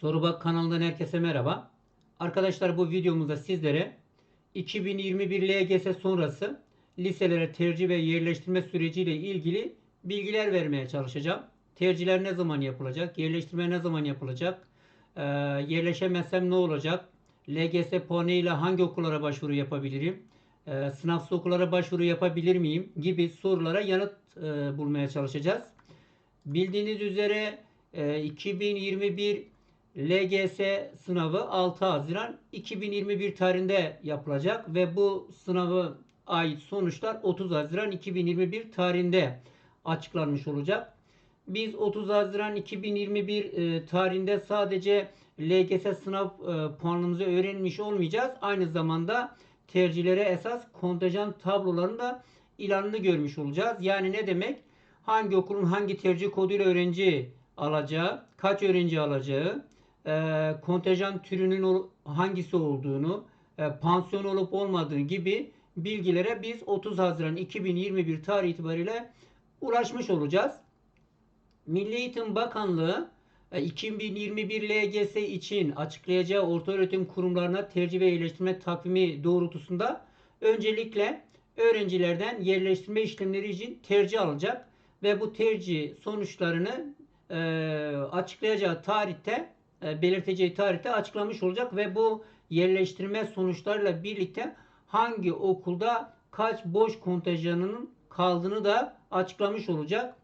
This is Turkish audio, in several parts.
Soru Bak kanalından herkese merhaba. Arkadaşlar bu videomuzda sizlere 2021 LGS sonrası liselere tercih ve yerleştirme süreciyle ilgili bilgiler vermeye çalışacağım. Tercihler ne zaman yapılacak? Yerleştirme ne zaman yapılacak? Ee, yerleşemezsem ne olacak? LGS puanıyla hangi okullara başvuru yapabilirim? Ee, sınavsız okullara başvuru yapabilir miyim? Gibi sorulara yanıt e, bulmaya çalışacağız. Bildiğiniz üzere e, 2021 LGS sınavı 6 Haziran 2021 tarihinde yapılacak ve bu sınavı ait sonuçlar 30 Haziran 2021 tarihinde açıklanmış olacak. Biz 30 Haziran 2021 e, tarihinde sadece LGS sınav e, puanımızı öğrenmiş olmayacağız. Aynı zamanda tercihlere esas kontenjan tablolarının da ilanını görmüş olacağız. Yani ne demek? Hangi okulun hangi tercih koduyla öğrenci alacağı, kaç öğrenci alacağı, e, kontenjan türünün hangisi olduğunu, e, pansiyon olup olmadığı gibi bilgilere biz 30 Haziran 2021 tarih itibariyle ulaşmış olacağız. Milli Eğitim Bakanlığı e, 2021 LGS için açıklayacağı ortaöğretim kurumlarına tercih ve yerleştirme takvimi doğrultusunda öncelikle öğrencilerden yerleştirme işlemleri için tercih alacak ve bu tercih sonuçlarını e, açıklayacağı tarihte e, belirteceği tarihte açıklamış olacak ve bu yerleştirme sonuçlarıyla birlikte hangi okulda kaç boş kontenjanının kaldığını da açıklamış olacak.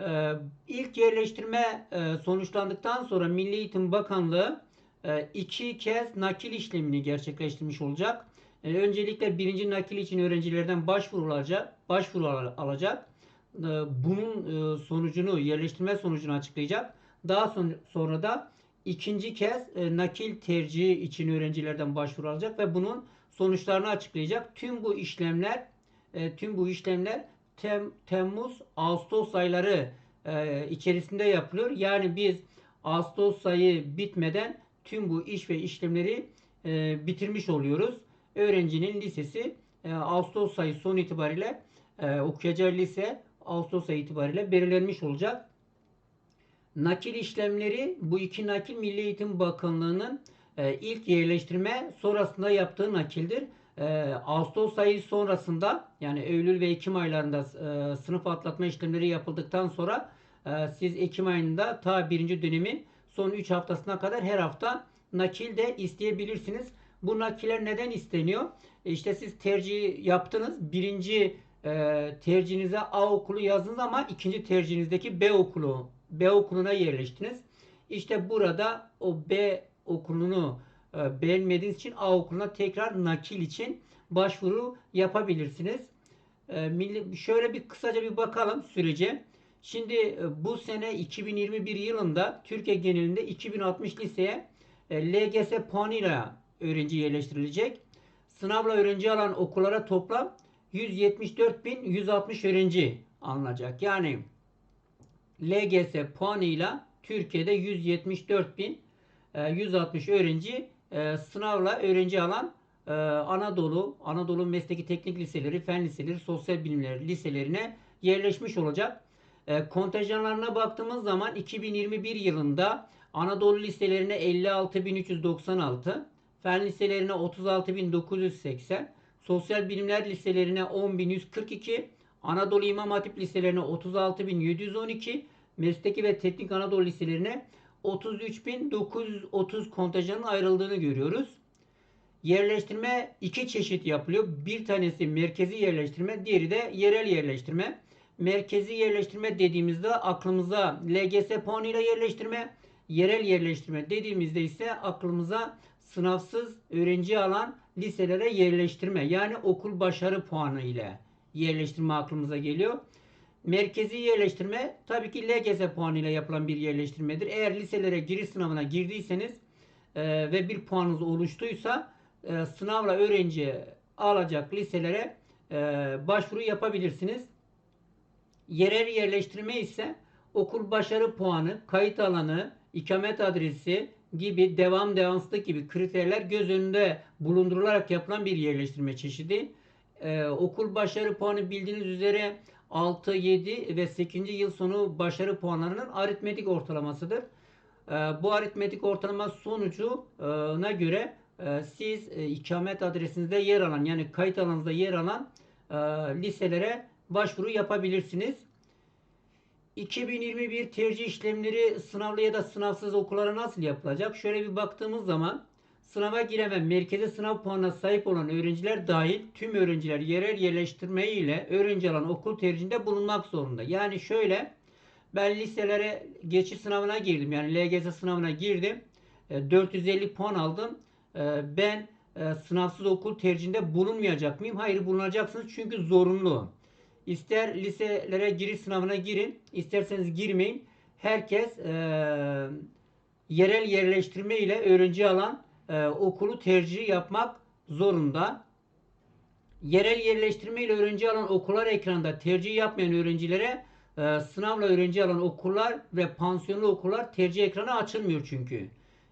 Ee, ilk yerleştirme e, sonuçlandıktan sonra Milli Eğitim Bakanlığı e, iki kez nakil işlemini gerçekleştirmiş olacak. E, öncelikle birinci nakil için öğrencilerden başvuru alacak. Başvuru al- alacak. E, bunun e, sonucunu, yerleştirme sonucunu açıklayacak. Daha son- sonra da ikinci kez e, nakil tercihi için öğrencilerden başvuru alacak ve bunun sonuçlarını açıklayacak. Tüm bu işlemler e, tüm bu işlemler Tem- Temmuz Ağustos ayları e, içerisinde yapılıyor. Yani biz Ağustos ayı bitmeden tüm bu iş ve işlemleri e, bitirmiş oluyoruz. Öğrencinin lisesi e, Ağustos ayı son itibariyle e, okuyacağı lise Ağustos ayı itibariyle belirlenmiş olacak. Nakil işlemleri bu iki nakil Milli Eğitim Bakanlığı'nın e, ilk yerleştirme sonrasında yaptığı nakildir. E, Ağustos ayı sonrasında yani Eylül ve Ekim aylarında e, sınıf atlatma işlemleri yapıldıktan sonra e, siz Ekim ayında ta birinci dönemin son 3 haftasına kadar her hafta nakil de isteyebilirsiniz. Bu nakiller neden isteniyor? E, İşte siz tercih yaptınız. Birinci e, tercihinize A okulu yazdınız ama ikinci tercihinizdeki B okulu B okuluna yerleştiniz. İşte burada o B okulunu e, beğenmediğiniz için A okuluna tekrar nakil için başvuru yapabilirsiniz. E, şöyle bir kısaca bir bakalım sürece. Şimdi e, bu sene 2021 yılında Türkiye genelinde 2060 liseye LGS puanıyla öğrenci yerleştirilecek. Sınavla öğrenci alan okullara toplam 174.160 öğrenci alınacak. Yani LGS puanıyla Türkiye'de 174.160 öğrenci e, sınavla öğrenci alan e, Anadolu, Anadolu Mesleki Teknik Liseleri, Fen Liseleri, Sosyal Bilimler Liselerine yerleşmiş olacak. E, kontenjanlarına baktığımız zaman 2021 yılında Anadolu liselerine 56.396, Fen liselerine 36.980, Sosyal Bilimler liselerine 10.142, Anadolu İmam Hatip liselerine 36.712, Mesleki ve Teknik Anadolu liselerine 33.930 kontenjanın ayrıldığını görüyoruz. Yerleştirme iki çeşit yapılıyor. Bir tanesi merkezi yerleştirme, diğeri de yerel yerleştirme. Merkezi yerleştirme dediğimizde aklımıza LGS puanıyla yerleştirme, yerel yerleştirme dediğimizde ise aklımıza sınavsız öğrenci alan liselere yerleştirme yani okul başarı puanı ile yerleştirme aklımıza geliyor. Merkezi yerleştirme tabii ki LGS puanıyla yapılan bir yerleştirmedir. Eğer liselere giriş sınavına girdiyseniz e, ve bir puanınız oluştuysa e, sınavla öğrenci alacak liselere e, başvuru yapabilirsiniz. Yerel yerleştirme ise okul başarı puanı, kayıt alanı, ikamet adresi gibi devam devanslık gibi kriterler göz önünde bulundurularak yapılan bir yerleştirme çeşidi. Ee, okul başarı puanı bildiğiniz üzere 6, 7 ve 8. yıl sonu başarı puanlarının aritmetik ortalamasıdır. e, bu aritmetik ortalama sonucuna göre e, siz e, ikamet adresinizde yer alan yani kayıt alanınızda yer alan e, liselere başvuru yapabilirsiniz. 2021 tercih işlemleri sınavlı ya da sınavsız okullara nasıl yapılacak? Şöyle bir baktığımız zaman sınava giren ve merkeze sınav puanına sahip olan öğrenciler dahil tüm öğrenciler yerel yerleştirme ile öğrenci alan okul tercihinde bulunmak zorunda. Yani şöyle ben liselere geçiş sınavına girdim. Yani LGS sınavına girdim. E, 450 puan aldım. E, Ben e, sınavsız okul tercihinde bulunmayacak mıyım? Hayır bulunacaksınız çünkü zorunlu. İster liselere giriş sınavına girin, isterseniz girmeyin. Herkes e, yerel yerleştirme ile öğrenci alan e, okulu tercih yapmak zorunda. Yerel yerleştirme ile öğrenci alan okullar ekranda tercih yapmayan öğrencilere e, sınavla öğrenci alan okullar ve pansiyonlu okullar tercih ekranı açılmıyor çünkü.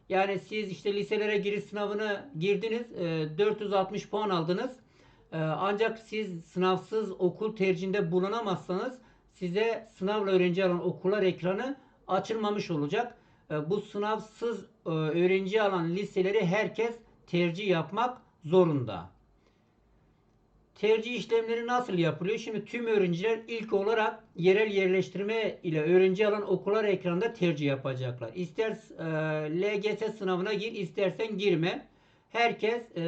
Yani siz işte liselere giriş sınavına girdiniz, e, 460 puan aldınız. E, ancak siz sınavsız okul tercihinde bulunamazsanız size sınavla öğrenci alan okullar ekranı açılmamış olacak. E, bu sınavsız e, öğrenci alan liseleri herkes tercih yapmak zorunda. Tercih işlemleri nasıl yapılıyor? Şimdi tüm öğrenciler ilk olarak yerel yerleştirme ile öğrenci alan okullar ekranda tercih yapacaklar. İster e, LGS sınavına gir, istersen girme. Herkes e,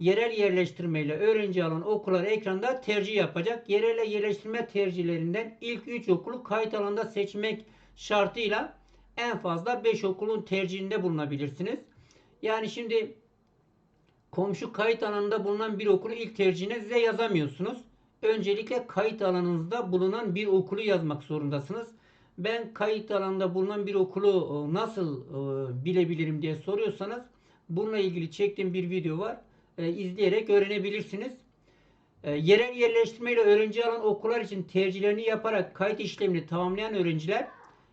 yerel yerleştirme ile öğrenci alan okullar ekranda tercih yapacak. Yerel yerleştirme tercihlerinden ilk 3 okulu kayıt alanında seçmek şartıyla en fazla 5 okulun tercihinde bulunabilirsiniz. Yani şimdi komşu kayıt alanında bulunan bir okulu ilk tercihine size yazamıyorsunuz. Öncelikle kayıt alanınızda bulunan bir okulu yazmak zorundasınız. Ben kayıt alanında bulunan bir okulu e, nasıl e, bilebilirim diye soruyorsanız bununla ilgili çektiğim bir video var. E, izleyerek öğrenebilirsiniz. Yerel yerleştirme ile öğrenci alan okullar için tercihlerini yaparak kayıt işlemini tamamlayan öğrenciler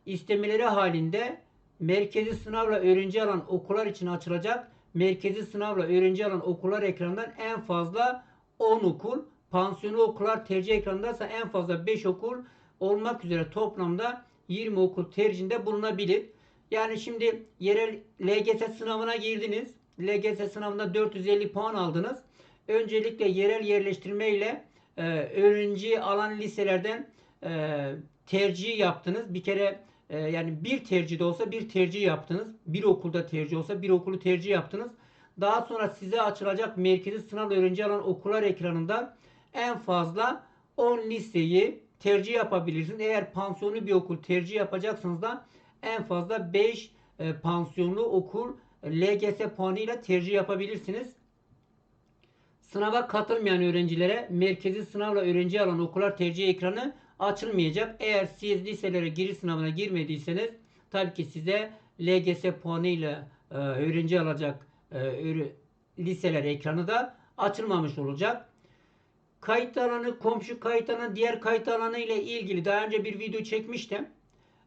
istemeleri halinde merkezi sınavla öğrenci alan okullar için açılacak merkezi sınavla öğrenci alan okullar ekranından en fazla 10 okul, pansiyonlu okullar tercih ekranındaysa en fazla 5 okul olmak üzere toplamda 20 okul tercihinde bulunabilir. Yani şimdi yerel LGS sınavına girdiniz. LGS sınavında 450 puan aldınız. Öncelikle yerel yerleştirme ile e, öğrenci alan liselerden e, tercih yaptınız. Bir kere e, yani bir tercih de olsa bir tercih yaptınız. Bir okulda tercih olsa bir okulu tercih yaptınız. Daha sonra size açılacak merkezi sınav öğrenci alan okullar ekranında en fazla 10 liseyi tercih yapabilirsiniz. Eğer pansiyonlu bir okul tercih yapacaksınız da en fazla 5 e, pansiyonlu okul LGS puanıyla tercih yapabilirsiniz. Sınava katılmayan öğrencilere merkezi sınavla öğrenci alan okullar tercih ekranı açılmayacak. Eğer siz liselere giriş sınavına girmediyseniz tabii ki size LGS puanıyla e, öğrenci alacak e, liseler ekranı da açılmamış olacak. Kayıt alanı, komşu kayıt alanı, diğer kayıt alanı ile ilgili daha önce bir video çekmiştim.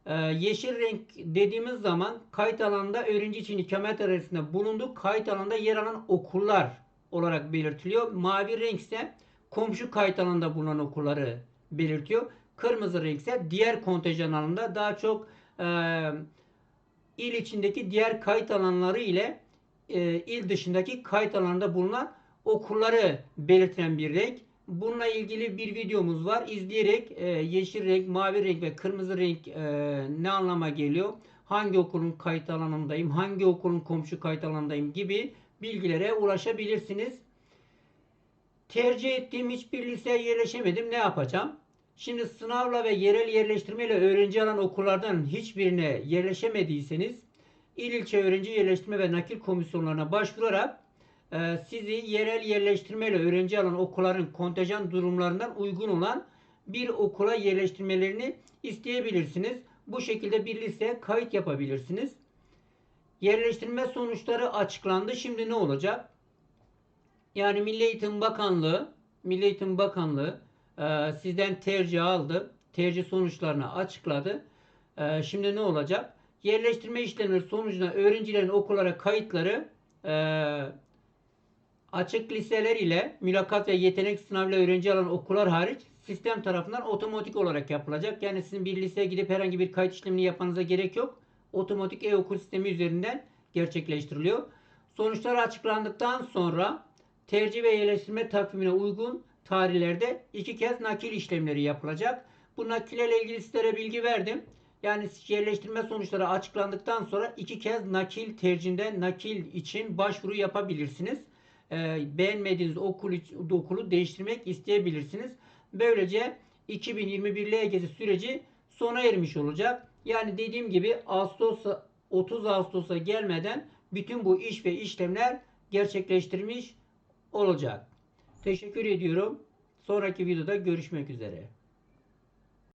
Ee, yeşil renk dediğimiz zaman kayıt alanında öğrenci için ikamet arasında bulunduğu kayıt alanında yer alan okullar olarak belirtiliyor. Mavi renk ise komşu kayıt alanında bulunan okulları belirtiyor. Kırmızı renk ise diğer kontenjan alanında daha çok e, il içindeki diğer kayıt alanları ile e, il dışındaki kayıt alanında bulunan okulları belirten bir renk. Bununla ilgili bir videomuz var. İzleyerek e, yeşil renk, mavi renk ve kırmızı renk e, ne anlama geliyor? Hangi okulun kayıt alanındayım? Hangi okulun komşu kayıt alanındayım gibi bilgilere ulaşabilirsiniz. Tercih ettiğim hiçbir liseye yerleşemedim. Ne yapacağım? Şimdi sınavla ve yerel yerleştirmeyle öğrenci alan okullardan hiçbirine yerleşemediyseniz il ilçe öğrenci yerleştirme ve nakil komisyonlarına başvurarak e, sizi yerel yerleştirmeyle öğrenci alan okulların kontenjan durumlarından uygun olan bir okula yerleştirmelerini isteyebilirsiniz. Bu şekilde bir listeye kayıt yapabilirsiniz. Yerleştirme sonuçları açıklandı. Şimdi ne olacak? Yani Milli Eğitim Bakanlığı Milli Eğitim Bakanlığı e, sizden tercih aldı. Tercih sonuçlarını açıkladı. E, şimdi ne olacak? Yerleştirme işlemleri sonucunda öğrencilerin okullara kayıtları e, açık liseler ile mülakat ve yetenek sınavıyla öğrenci alan okullar hariç sistem tarafından otomatik olarak yapılacak. Yani sizin bir liseye gidip herhangi bir kayıt işlemini yapmanıza gerek yok. otomatik e-okul sistemi üzerinden gerçekleştiriliyor. Sonuçlar açıklandıktan sonra tercih ve yerleştirme takvimine uygun tarihlerde iki kez nakil işlemleri yapılacak. Bu nakillerle ilgili sizlere bilgi verdim. Yani yerleştirme sonuçları açıklandıktan sonra iki kez nakil tercihinde nakil için başvuru yapabilirsiniz. Ee, beğenmediğiniz okul, okulu değiştirmek isteyebilirsiniz. Böylece 2021 LGS süreci sona ermiş olacak. Yani dediğim gibi Ağustos 30 Ağustos'a gelmeden bütün bu iş ve işlemler gerçekleştirmiş olacak. Teşekkür ediyorum. Sonraki videoda görüşmek üzere.